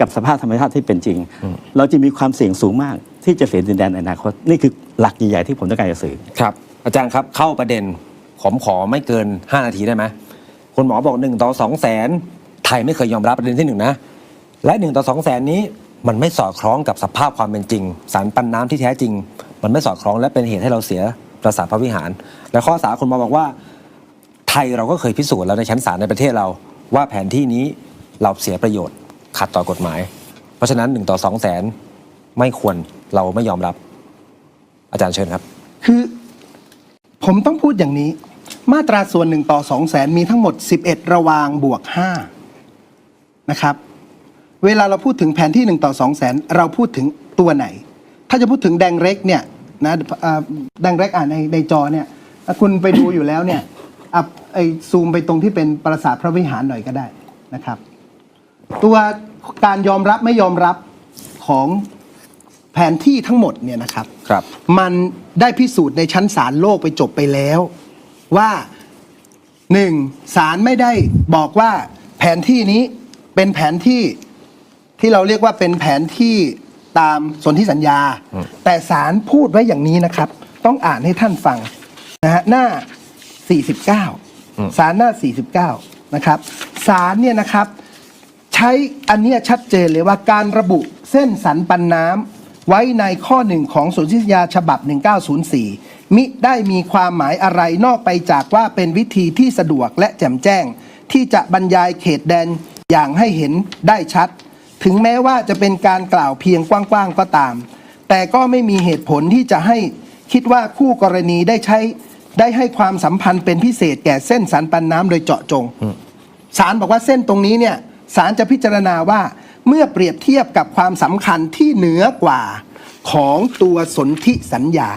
กับสภาพธรรมชาติที่เป็นจริง เราจะมีความเสี่ยงสูงมากที่จะเสียดินแดนในอนาคต นี่คือหลักใหญ่ๆที่ผมต้องการจะสื่อครับ อาจารย์ครับเข้าประเด็นผมขอไม่เกิน 5 นาทีได้ไหมคุณหมอบอก1ต่อ2แสนไทยไม่เคยยอมรับประเด็นที่หนึ่งนะและ1ต่อ2แสนนี้มันไม่สอดคล้องกับสภาพความเป็นจริง สารปันน้ำที่แท้จริง มันไม่สอดคล้องและเป็นเหตุให้เราเสียประสาทพระวิหาร และข้อสาคุณหมอบอกว่า ไทยเราก็เคยพิสูจน์แล้วในชั้นศาลในประเทศเรา ว่าแผนที่นี้เราเสียประโยชน์ ขัดต่อกฎหมาย เพราะฉะนั้น1ต่อ2แสนไม่ควรเราไม่ยอมรับ อาจารย์เชิญครับ คือผมต้องพูดอย่างนี้ มาตราส่วนหนึ่งต่อสองแสนมีทั้งหมด 11 ระวางบวก5นะครับ เวลาเราพูดถึงแผนที่ 1 ต่อ2แสนเราพูดถึงตัวไหน ถ้าจะพูดถึงแดงเร็กเนี่ยนะแดงเร็กอ่านในในจอเนี่ยคุณไปดูอยู่แล้วเนี่ยอไอซูมไปตรงที่เป็นปราสาทพระวิหารหน่อยก็ได้นะครับ ตัวการยอมรับไม่ยอมรับของแผนที่ทั้งหมดเนี่ยนะครับ ครับ มันได้พิสูจน์ในชั้นศาลโลกไปจบไปแล้ว ว่าหนึ่งศาลไม่ได้บอกว่าแผนที่นี้เป็นแผนที่ที่เราเรียกว่าเป็นแผนที่ตามสนธิสัญญา แต่ศาลพูดไว้อย่างนี้นะครับ ต้องอ่านให้ท่านฟังนะฮะหน้า 49ศาลหน้า 49 นะครับศาลเนี่ยนะครับใช้อันเนี้ยชัดเจนเลยว่าการระบุเส้นสันปันน้ำไว้ในข้อหนึ่งของสนธิสัญญาฉบับ 1904 มิได้มีความหมายอะไรนอกไปจากว่าเป็นวิธีที่สะดวกและแจ่มแจ้ง ที่จะบรรยายเขตแดนอย่างให้เห็นได้ชัด ถึงแม้ว่าจะเป็นการกล่าวเพียงกว้างๆก็ตาม แต่ก็ไม่มีเหตุผลที่จะให้คิดว่าคู่กรณีได้ใช้ได้ให้ความสัมพันธ์เป็นพิเศษแก่เส้นสันปันน้ำโดยเจาะจงศาลบอกว่าเส้นตรงนี้เนี่ย ศาลจะพิจารณาว่าเมื่อเปรียบเทียบกับความสำคัญที่เหนือกว่าของตัวสนธิสัญญา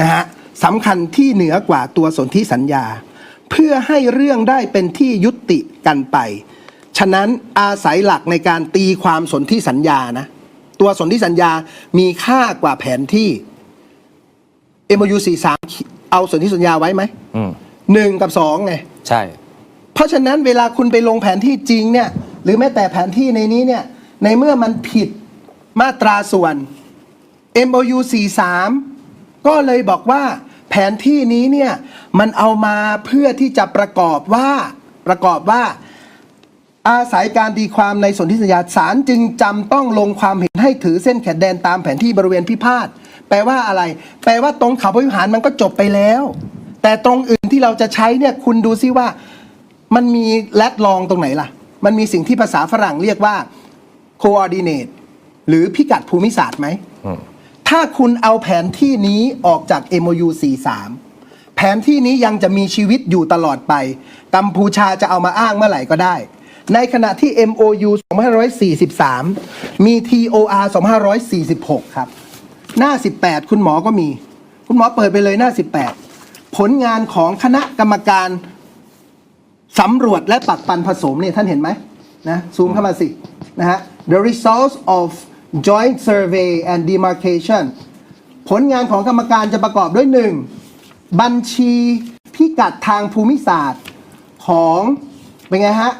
นะฮะสำคัญที่เหนือกว่าตัวสนธิสัญญา เพื่อให้เรื่องได้เป็นที่ยุติกันไป ฉะนั้นอาศัยหลักในการตีความสนธิสัญญานะตัวสนธิสัญญามีค่ากว่าแผนที่ MOU 43เอาสนธิสัญญาไว้ไหมอืมหนึ่งกับสองไงใช่ เพราะฉะนั้นเวลาคุณไปลงแผนที่จริงเนี่ยหรือแม้แต่แผนที่ในนี้เนี่ยในเมื่อมันผิดมาตราส่วน MOU 43 ก็เลยบอกว่าแผนที่นี้เนี่ยมันเอามาเพื่อที่จะประกอบว่าประกอบว่า อาศัยการตีความในสนธิสัญญาศาลจึงจำต้องลงความเห็นให้ถือเส้นแขนแดนตามแผนที่บริเวณพิพาทแปลว่าอะไร แปลว่าตรงเขาพระวิหารมันก็จบไปแล้ว แต่ตรงอื่นที่เราจะใช้เนี่ยคุณดูซิว่า มันมีแลดลองตรงไหนล่ะ มันมีสิ่งที่ภาษาฝรั่งเรียกว่า coordinate หรือพิกัดภูมิศาสตร์ไหม ถ้าคุณเอาแผนที่นี้ออกจาก MOU 43 แผนที่นี้ยังจะมีชีวิตอยู่ตลอดไป กัมพูชาจะเอามาอ้างเมื่อไหร่ก็ได้ ในขณะที่ MOU 2543 มี TOR 2546 ครับ หน้า 18 คุณหมอก็มี คุณหมอเปิดไปเลยหน้า 18 ผลงานของคณะกรรมการ สำรวจและปักปันผสมเนี่ยท่านเห็นไหมนะซูมเข้ามาสินะฮะ the results of joint survey and demarcation ผลงานของกรรมการจะประกอบด้วยหนึ่งบัญชีพิกัดทางภูมิศาสตร์ของ เป็นไงฮะ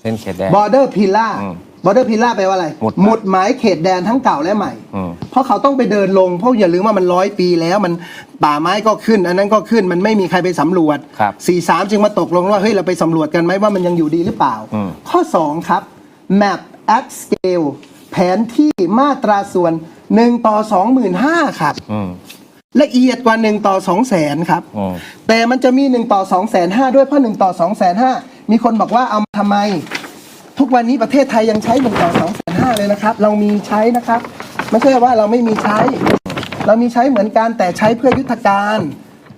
เส้นเขตแดน border pillar อืม border pillar แปลว่าอะไร หมุดหมายหมุดหมายเขตแดนทั้งเก่าและใหม่ อืม เพราะเขาต้องไปเดินลง เพราะอย่าลืมว่ามันร้อยปีแล้วมันป่าไม้ก็ขึ้น อันนั้นก็ขึ้นมันไม่มีใครไปสำรวจครับ43จึงมาตกลงว่าเฮ้ยเราไปสำรวจกันไหมว่ามันยังอยู่ดีหรือเปล่า อืม ข้อ 2 ครับ map at scale แผนที่มาตราส่วน 1 ต่อ 25,000ครับ อืม ละเอียดกว่า 1 ต่อ 2 0 0แสนครับอืมแต่มันจะมี1ต่อ2 5 0 0 0 ด้วยเพราะ1ต่อ2 5 0 0 0 มีคนบอกว่าเอามาทำไม ทุกวันนี้ประเทศไทยยังใช้1ต่อ2 5 0 0 0เลยนะครับ เรามีใช้นะครับ ไม่ใช่ว่าเราไม่มีใช้ เรามีใช้เหมือนกันแต่ใช้เพื่อยุทธการ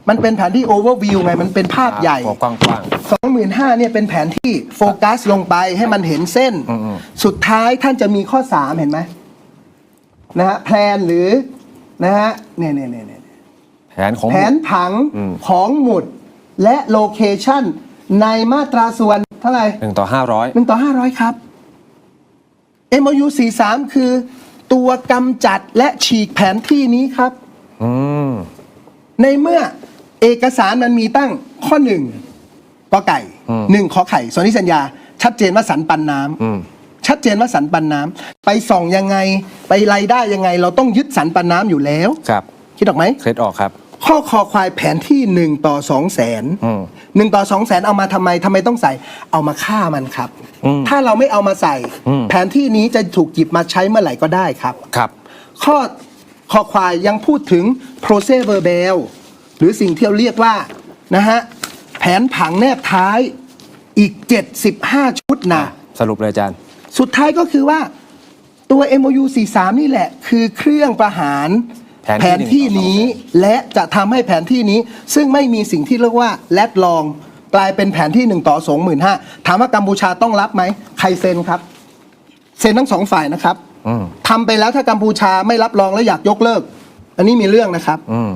มันเป็นแผนที่ overview ไง มันเป็นภาพใหญ่กว้างกว้าง25,000เนี่ยเป็นแผนที่โฟกัสลงไปให้มันเห็นเส้นอืมสุดท้ายท่านจะมีข้อ3เห็นไหมนะฮะแพลนหรือนะฮะเนี่ยเนี่ยเนี่ยเนี่ยแผนของแผนผังอืมของหมุดและโลเคชันในมาตราส่วนเท่าไหร่หนึ่งต่อห้าร้อยหนึ่งต่อห้าร้อยครับ MOU 43 คือ ตัวกำจัดและฉีกแผนที่นี้ครับอืมในเมื่อเอกสารมันมีตั้งข้อหนึ่งกอไก่อืมหนึ่งขอไข่ส่วนที่สัญญา ชัดเจนว่าสันปันน้ำอืมชัดเจนว่าสันปันน้ำไปส่องยังไง ไปไล่ได้ยังไง เราต้องยึดสันปันน้ำอยู่แล้ว ครับ คิดออกไหมเคล็ดออกครับ ข้อคอควายแผนที่หนึ่งต่อสองแสนอืมหนึ่งต่อสองแสนเอามาทำไมทำไมต้องใส่เอามาฆ่ามันครับอืมถ้าเราไม่เอามาใส่อืมแผนที่นี้จะถูกหยิบมาใช้เมื่อไหร่ก็ได้ครับครับ ข้อคอควายยังพูดถึง process verbal หรือสิ่งที่เราเรียกว่านะฮะแผนผังแนบท้ายอีก 75 ชุดนะสรุปเลยอาจารย์ สุดท้ายก็คือว่าตัว MOU 43 นี่แหละ คือเครื่องประหาร แผนที่ที่นี้และจะทำให้แผนที่นี้ ซึ่งไม่มีสิ่งที่เรียกว่าแลดลอง กลายเป็นแผนที่ 1 ต่อ 25,000ถามว่ากัมพูชาต้องรับไหมใครเซ็นครับ เซ็นทั้งสองฝ่ายนะครับอืมทำไปแล้วถ้ากัมพูชาไม่รับรองแล้วอยากยกเลิก อันนี้มีเรื่องนะครับ อืม